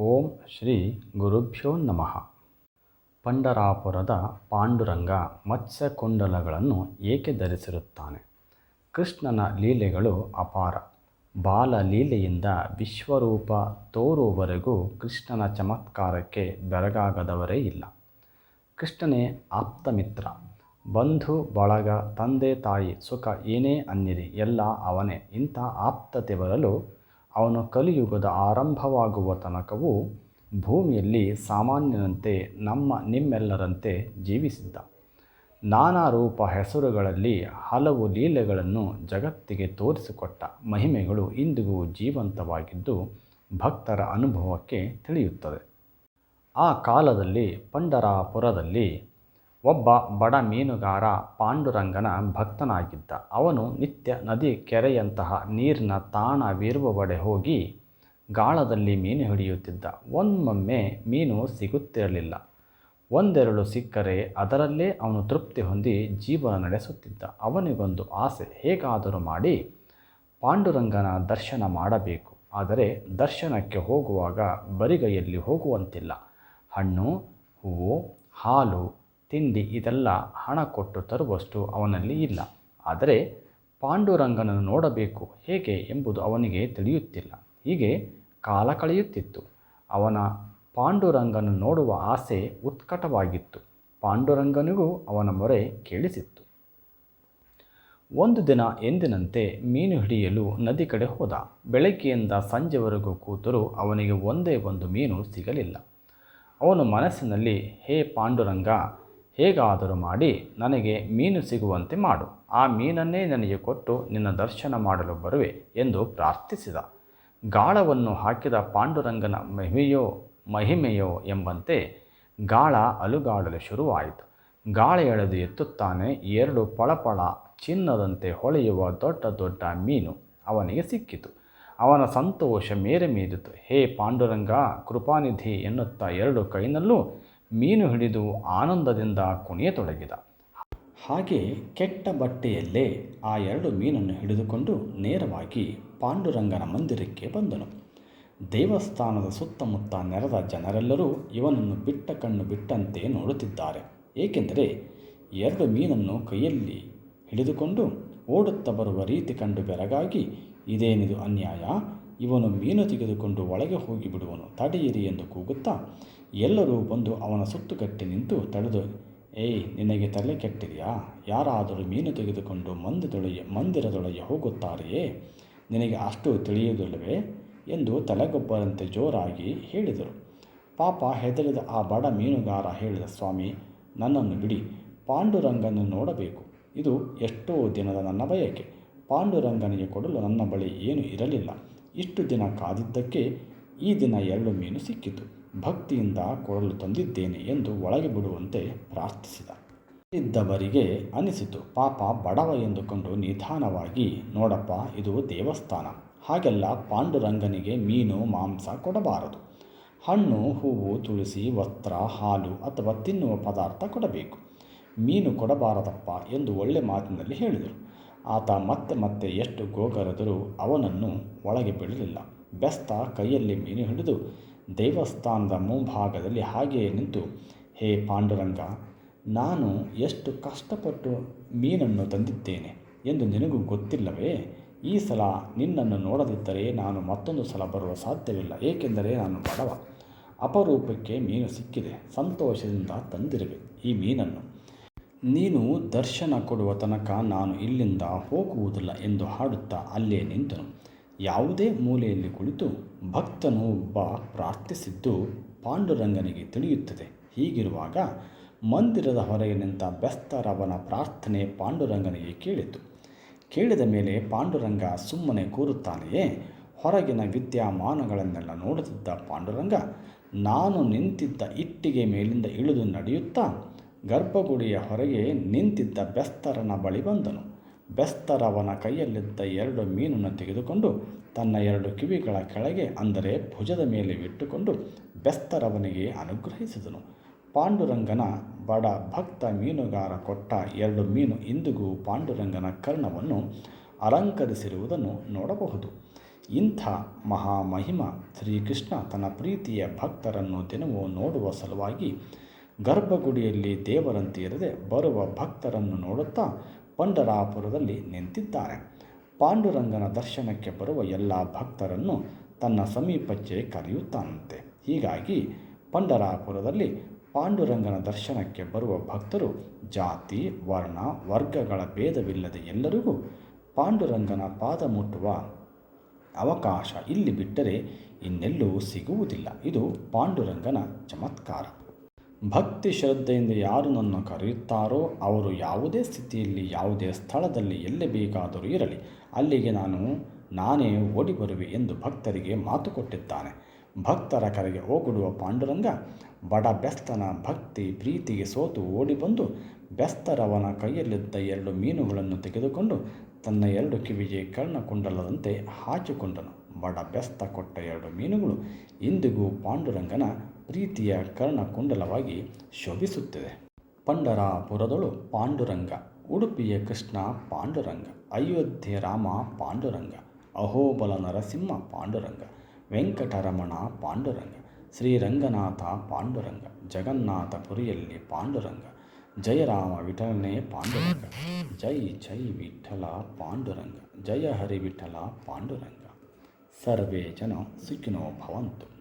ಓಂ ಶ್ರೀ ಗುರುಭ್ಯೋ ನಮಃ. ಪಂಡರಾಪುರದ ಪಾಂಡುರಂಗ ಮತ್ಸ್ಯಕುಂಡಲಗಳನ್ನು ಏಕೆ ಧರಿಸಿರುತ್ತಾನೆ? ಕೃಷ್ಣನ ಲೀಲೆಗಳು ಅಪಾರ. ಬಾಲಲೀಲೆಯಿಂದ ವಿಶ್ವರೂಪ ತೋರುವವರೆಗೂ ಕೃಷ್ಣನ ಚಮತ್ಕಾರಕ್ಕೆ ಬೆರಗಾಗದವರೇ ಇಲ್ಲ. ಕೃಷ್ಣನೇ ಆಪ್ತಮಿತ್ರ. ಬಂಧು, ಬಳಗ, ತಂದೆ, ತಾಯಿ, ಸುಖ ಏನೇ ಅನ್ನಿರಿ, ಎಲ್ಲ ಅವನೇ. ಇಂಥ ಆಪ್ತತೆ ಬರಲು ಅವನು ಕಲಿಯುಗದ ಆರಂಭವಾಗುವ ತನಕವೂ ಭೂಮಿಯಲ್ಲಿ ಸಾಮಾನ್ಯನಂತೆ ನಮ್ಮ ನಿಮ್ಮೆಲ್ಲರಂತೆ ಜೀವಿಸಿದ್ದ. ನಾನಾ ರೂಪ ಹೆಸರುಗಳಲ್ಲಿ ಹಲವು ಲೀಲೆಗಳನ್ನು ಜಗತ್ತಿಗೆ ತೋರಿಸಿಕೊಟ್ಟ ಮಹಿಮೆಗಳು ಇಂದಿಗೂ ಜೀವಂತವಾಗಿದ್ದು ಭಕ್ತರ ಅನುಭವಕ್ಕೆ ತಿಳಿಯುತ್ತದೆ. ಆ ಕಾಲದಲ್ಲಿ, ಪಂಡರಾಪುರದಲ್ಲಿ ಒಬ್ಬ ಬಡ ಮೀನುಗಾರ ಪಾಂಡುರಂಗನ ಭಕ್ತನಾಗಿದ್ದ. ಅವನು ನಿತ್ಯ ನದಿ ಕೆರೆಯಂತಹ ನೀರಿನ ತಾಣವಿರುವವಡೆ ಹೋಗಿ ಗಾಳದಲ್ಲಿ ಮೀನು ಹಿಡಿಯುತ್ತಿದ್ದ. ಒಮ್ಮೊಮ್ಮೆ ಮೀನು ಸಿಗುತ್ತಿರಲಿಲ್ಲ. ಒಂದೆರಡು ಸಿಕ್ಕರೆ ಅದರಲ್ಲೇ ಅವನು ತೃಪ್ತಿ ಹೊಂದಿ ಜೀವನ ನಡೆಸುತ್ತಿದ್ದ. ಅವನಿಗೊಂದು ಆಸೆ, ಹೇಗಾದರೂ ಮಾಡಿ ಪಾಂಡುರಂಗನ ದರ್ಶನ ಮಾಡಬೇಕು. ಆದರೆ ದರ್ಶನಕ್ಕೆ ಹೋಗುವಾಗ ಬರಿಗೈಯಲ್ಲಿ ಹೋಗುವಂತಿಲ್ಲ. ಹಣ್ಣು, ಹೂವು, ಹಾಲು ತಿಂಡಿ ಇದೆಲ್ಲ ಹಣ ಕೊಟ್ಟು ತರುವಷ್ಟು ಅವನಲ್ಲಿ ಇಲ್ಲ. ಆದರೆ ಪಾಂಡುರಂಗನನ್ನು ನೋಡಬೇಕು ಹೇಗೆ ಎಂಬುದು ಅವನಿಗೆ ತಿಳಿಯುತ್ತಿಲ್ಲ. ಹೀಗೆ ಕಾಲ ಕಳೆಯುತ್ತಿತ್ತು. ಅವನ ಪಾಂಡುರಂಗನ ನೋಡುವ ಆಸೆ ಉತ್ಕಟವಾಗಿತ್ತು. ಪಾಂಡುರಂಗನಿಗೂ ಅವನ ಮೊರೆ ಕೇಳಿಸಿತ್ತು. ಒಂದು ದಿನ ಎಂದಿನಂತೆ ಮೀನು ಹಿಡಿಯಲು ನದಿ ಕಡೆ ಹೋದ. ಬೆಳಗ್ಗೆಯಿಂದ ಸಂಜೆವರೆಗೂ ಕೂತರೂ ಅವನಿಗೆ ಒಂದೇ ಒಂದು ಮೀನು ಸಿಗಲಿಲ್ಲ. ಅವನು ಮನಸ್ಸಿನಲ್ಲಿ, ಹೇ ಪಾಂಡುರಂಗ ಹೇಗಾದರೂ ಮಾಡಿ ನನಗೆ ಮೀನು ಸಿಗುವಂತೆ ಮಾಡು. ಆ ಮೀನನ್ನೇ ನನಗೆ ಕೊಟ್ಟು ನಿನ್ನ ದರ್ಶನ ಮಾಡಲು ಬರುವೆ ಎಂದು ಪ್ರಾರ್ಥಿಸಿದ. ಗಾಳವನ್ನು ಹಾಕಿದ ಪಾಂಡುರಂಗನ ಮಹಿಮೆಯೋ ಮಹಿಮೆಯೋ ಎಂಬಂತೆ ಗಾಳ ಅಲುಗಾಡಲು ಶುರುವಾಯಿತು. ಗಾಳ ಎಳೆದು ಎತ್ತುತ್ತಾನೆ, ಎರಡು ಪಳಪಳ ಚಿನ್ನದಂತೆ ಹೊಳೆಯುವ ದೊಡ್ಡ ದೊಡ್ಡ ಮೀನು ಅವನಿಗೆ ಸಿಕ್ಕಿತು. ಅವನ ಸಂತೋಷ ಮೇರೆ ಮೀರಿತು. ಹೇ ಪಾಂಡುರಂಗ, ಕೃಪಾನಿಧಿ ಎನ್ನುತ್ತಾ ಎರಡು ಕೈನಲ್ಲೂ ಮೀನು ಹಿಡಿದು ಆನಂದದಿಂದ ಕುಣಿಯತೊಡಗಿದ. ಹಾಗೆ ಕೆಟ್ಟ ಬಟ್ಟೆಯಲ್ಲೇ ಆ ಎರಡು ಮೀನನ್ನು ಹಿಡಿದುಕೊಂಡು ನೇರವಾಗಿ ಪಾಂಡುರಂಗನ ಮಂದಿರಕ್ಕೆ ಬಂದನು. ದೇವಸ್ಥಾನದ ಸುತ್ತಮುತ್ತ ನೆರೆದ ಜನರೆಲ್ಲರೂ ಇವನನ್ನು ಬಿಟ್ಟ ಕಣ್ಣು ಬಿಟ್ಟಂತೆ ನೋಡುತ್ತಿದ್ದಾರೆ. ಏಕೆಂದರೆ ಎರಡು ಮೀನನ್ನು ಕೈಯಲ್ಲಿ ಹಿಡಿದುಕೊಂಡು ಓಡುತ್ತಾ ಬರುವ ರೀತಿ ಕಂಡು ಬೆರಗಾಗಿ ಇದೇನಿದು ಅನ್ಯಾಯ? ಇವನು ಮೀನು ತೆಗೆದುಕೊಂಡು ಒಳಗೆ ಹೋಗಿ ಬಿಡುವನು. ತಡೆಯಿರಿ ಎಂದು ಕೂಗುತ್ತಾ ಎಲ್ಲರೂ ಬಂದು ಅವನ ಸುತ್ತುಗಟ್ಟಿ ನಿಂತು ತಡೆದು, ಏಯ್, ನಿನಗೆ ತಲೆ ಕೆಟ್ಟಿದೆಯಾ? ಯಾರಾದರೂ ಮೀನು ತೆಗೆದುಕೊಂಡು ಮಂದಿರದೊಳಗೆ ಮಂದಿರದೊಳಗೆ ಹೋಗುತ್ತಾರೆಯೇ? ನಿನಗೆ ಅಷ್ಟು ತಿಳಿಯುವುದಿಲ್ಲವೇ? ಎಂದು ತಲೆಗೊಬ್ಬರಂತೆ ಜೋರಾಗಿ ಹೇಳಿದರು. ಪಾಪ ಹೆದರಿದ ಆ ಬಡ ಮೀನುಗಾರ ಹೇಳಿದ, ಸ್ವಾಮಿ, ನನ್ನನ್ನು ಬಿಡಿ, ಪಾಂಡುರಂಗನ್ನು ನೋಡಬೇಕು. ಇದು ಎಷ್ಟೋ ದಿನದ ನನ್ನ ಬಯಕೆ. ಪಾಂಡುರಂಗನಿಗೆ ಕೊಡಲು ನನ್ನ ಬಳಿ ಏನೂ ಇರಲಿಲ್ಲ. ಇಷ್ಟು ದಿನ ಕಾದಿದ್ದಕ್ಕೆ ಈ ದಿನ ಎರಡು ಮೀನು ಸಿಕ್ಕಿತು. ಭಕ್ತಿಯಿಂದ ಕೊಡಲು ತಂದಿದ್ದೇನೆ ಎಂದು ಒಳಗೆ ಬಿಡುವಂತೆ ಪ್ರಾರ್ಥಿಸಿದ. ಇದ್ದವರಿಗೆ ಅನಿಸಿತು, ಪಾಪ, ಬಡವ ಎಂದುಕೊಂಡು ನಿಧಾನವಾಗಿ ನೋಡಪ್ಪ, ಇದು ದೇವಸ್ಥಾನ. ಹಾಗೆಲ್ಲ ಪಾಂಡುರಂಗನಿಗೆ ಮೀನು, ಮಾಂಸ ಕೊಡಬಾರದು. ಹಣ್ಣು, ಹೂವು ತುಳಸಿ ವಸ್ತ್ರ, ಹಾಲು ಅಥವಾ ತಿನ್ನುವ ಪದಾರ್ಥ ಕೊಡಬೇಕು. ಮೀನು ಕೊಡಬಾರದಪ್ಪ ಎಂದು ಒಳ್ಳೆ ಮಾತಿನಲ್ಲಿ ಹೇಳಿದರು. ಆತ ಮತ್ತೆ ಮತ್ತೆ ಎಷ್ಟು ಗೋಗರೆದರೂ ಅವನನ್ನು ಒಳಗೆ ಬಿಡಲಿಲ್ಲ. ಬೆಸ್ತ ಕೈಯಲ್ಲಿ ಮೀನು ಹಿಡಿದು ದೇವಸ್ಥಾನದ ಮುಂಭಾಗದಲ್ಲಿ ಹಾಗೆಯೇ ನಿಂತು, ಹೇ ಪಾಂಡುರಂಗ, ನಾನು ಎಷ್ಟು ಕಷ್ಟಪಟ್ಟು ಮೀನನ್ನು ತಂದಿದ್ದೇನೆ ಎಂದು ನಿನಗೂ ಗೊತ್ತಿಲ್ಲವೇ? ಈ ಸಲ ನಿನ್ನನ್ನು ನೋಡದಿದ್ದರೆ ನಾನು ಮತ್ತೊಂದು ಸಲ ಬರುವ ಸಾಧ್ಯವಿಲ್ಲ, ಏಕೆಂದರೆ ನಾನು ಬಡವ. ಅಪರೂಪಕ್ಕೆ ಮೀನು ಸಿಕ್ಕಿದೆ, ಸಂತೋಷದಿಂದ ತಂದಿರುವೆ ಈ ಮೀನನ್ನು. ನೀನು ದರ್ಶನ ಕೊಡುವ ತನಕ ನಾನು ಇಲ್ಲಿಂದ ಹೋಗುವುದಿಲ್ಲ ಎಂದು ಹಾಡುತ್ತಾ ಅಲ್ಲೇ ನಿಂತನು. ಯಾವುದೇ ಮೂಲೆಯಲ್ಲಿ ಕುಳಿತು ಭಕ್ತನು ಒಬ್ಬ ಪ್ರಾರ್ಥಿಸಿದ್ದು ಪಾಂಡುರಂಗನಿಗೆ ತಿಳಿಯುತ್ತದೆ. ಹೀಗಿರುವಾಗ ಮಂದಿರದ ಹೊರಗೆ ನಿಂತ ಬೆಸ್ತರವನ ಪ್ರಾರ್ಥನೆ ಪಾಂಡುರಂಗನಿಗೆ ಕೇಳಿತು. ಕೇಳಿದ ಮೇಲೆ ಪಾಂಡುರಂಗ ಸುಮ್ಮನೆ ಕೂರುತ್ತಾನೆಯೇ? ಹೊರಗಿನ ವಿದ್ಯಮಾನಗಳನ್ನೆಲ್ಲ ನೋಡುತ್ತಿದ್ದ ಪಾಂಡುರಂಗ, ನಾನು ನಿಂತಿದ್ದ ಇಟ್ಟಿಗೆ ಮೇಲಿಂದ ಇಳಿದು ನಡೆಯುತ್ತಾ ಗರ್ಭಗುಡಿಯ ಹೊರಗೆ ನಿಂತಿದ್ದ ಬೆಸ್ತರನ ಬಳಿ ಬಂದನು. ಬೆಸ್ತರವನ ಕೈಯಲ್ಲಿದ್ದ ಎರಡು ಮೀನನ್ನು ತೆಗೆದುಕೊಂಡು ತನ್ನ ಎರಡು ಕಿವಿಗಳ ಕೆಳಗೆ, ಅಂದರೆ ಭುಜದ ಮೇಲೆ ಇಟ್ಟುಕೊಂಡು ಬೆಸ್ತರವನಿಗೆ ಅನುಗ್ರಹಿಸಿದನು. ಪಾಂಡುರಂಗನ ಬಡ ಭಕ್ತ ಮೀನುಗಾರ ಕೊಟ್ಟ ಎರಡು ಮೀನು ಇಂದಿಗೂ ಪಾಂಡುರಂಗನ ಕರ್ಣವನ್ನು ಅಲಂಕರಿಸಿರುವುದನ್ನು ನೋಡಬಹುದು. ಇಂಥ ಮಹಾಮಹಿಮ ಶ್ರೀಕೃಷ್ಣ ತನ್ನ ಪ್ರೀತಿಯ ಭಕ್ತರನ್ನು ದಿನವೂ ನೋಡುವ ಸಲುವಾಗಿ ಗರ್ಭಗುಡಿಯಲ್ಲಿ ದೇವರಂತೆ ಇರದೆ ಬರುವ ಭಕ್ತರನ್ನು ನೋಡುತ್ತಾ ಪಂಡರಾಪುರದಲ್ಲಿ ನಿಂತಿದ್ದಾರೆ. ಪಾಂಡುರಂಗನ ದರ್ಶನಕ್ಕೆ ಬರುವ ಎಲ್ಲ ಭಕ್ತರನ್ನು ತನ್ನ ಸಮೀಪಕ್ಕೆ ಕರೆಯುತ್ತಾನಂತೆ. ಹೀಗಾಗಿ ಪಂಡರಾಪುರದಲ್ಲಿ ಪಾಂಡುರಂಗನ ದರ್ಶನಕ್ಕೆ ಬರುವ ಭಕ್ತರು ಜಾತಿ, ವರ್ಣ, ವರ್ಗಗಳ ಭೇದವಿಲ್ಲದೆ ಎಲ್ಲರಿಗೂ ಪಾಂಡುರಂಗನ ಪಾದ ಮುಟ್ಟುವ ಅವಕಾಶ ಇಲ್ಲಿ ಬಿಟ್ಟರೆ ಇನ್ನೆಲ್ಲೂ ಸಿಗುವುದಿಲ್ಲ. ಇದು ಪಾಂಡುರಂಗನ ಚಮತ್ಕಾರ. ಭಕ್ತಿ ಶ್ರದ್ಧೆಯಿಂದ ಯಾರು ನನ್ನ ಕರೆಯುತ್ತಾರೋ ಅವರು ಯಾವುದೇ ಸ್ಥಿತಿಯಲ್ಲಿ, ಯಾವುದೇ ಸ್ಥಳದಲ್ಲಿ ಎಲ್ಲಿ ಬೇಕಾದರೂ ಇರಲಿ. ಅಲ್ಲಿಗೆ ನಾನು, ನಾನೇ ಓಡಿ ಬರುವೆ ಎಂದು ಭಕ್ತರಿಗೆ ಮಾತು ಕೊಟ್ಟಿದ್ದಾನೆ. ಭಕ್ತರ ಕರೆಗೆ ಹೋಗಿಡುವ ಪಾಂಡುರಂಗ, ಬಡ ಬೆಸ್ತನ ಭಕ್ತಿ ಪ್ರೀತಿಗೆ ಸೋತು ಓಡಿ ಬಂದು ಬೆಸ್ತರವನ ಕೈಯಲ್ಲಿದ್ದ ಎರಡು ಮೀನುಗಳನ್ನು ತೆಗೆದುಕೊಂಡು, ತನ್ನ ಎರಡು ಕಿವಿಗೆ ಕರ್ಣಕುಂಡಲದಂತೆ ಹಾಚಿಕೊಂಡನು ಬಡ ಬೆಸ್ತ ಕೊಟ್ಟ ಎರಡು ಮೀನುಗಳು, ಇಂದಿಗೂ ಪಾಂಡುರಂಗನ ಪ್ರೀತಿಯ ಕರ್ಣಕುಂಡಲವಾಗಿ ಶೋಭಿಸುತ್ತಿದೆ. ಪಂಡರಾಪುರದಳು ಪಾಂಡುರಂಗ, ಉಡುಪಿಯ ಕೃಷ್ಣ ಪಾಂಡುರಂಗ, ಅಯೋಧ್ಯೆ ರಾಮ ಪಾಂಡುರಂಗ, ಅಹೋಬಲ ನರಸಿಂಹ ಪಾಂಡುರಂಗ, ವೆಂಕಟರಮಣ ಪಾಂಡುರಂಗ, ಶ್ರೀರಂಗನಾಥ ಪಾಂಡುರಂಗ, ಜಗನ್ನಾಥಪುರಿಯಲ್ಲಿ ಪಾಂಡುರಂಗ, ಜಯರಾಮ ವಿಠಲನೇ ಪಾಂಡುರಂಗ, ಜೈ ಜೈ ವಿಠಲ ಪಾಂಡುರಂಗ, ಜಯ ಹರಿ ವಿಠಲ ಪಾಂಡುರಂಗ. ಸರ್ವೇ ಜನ ಸುಖಿನೋ ಭವಂತು.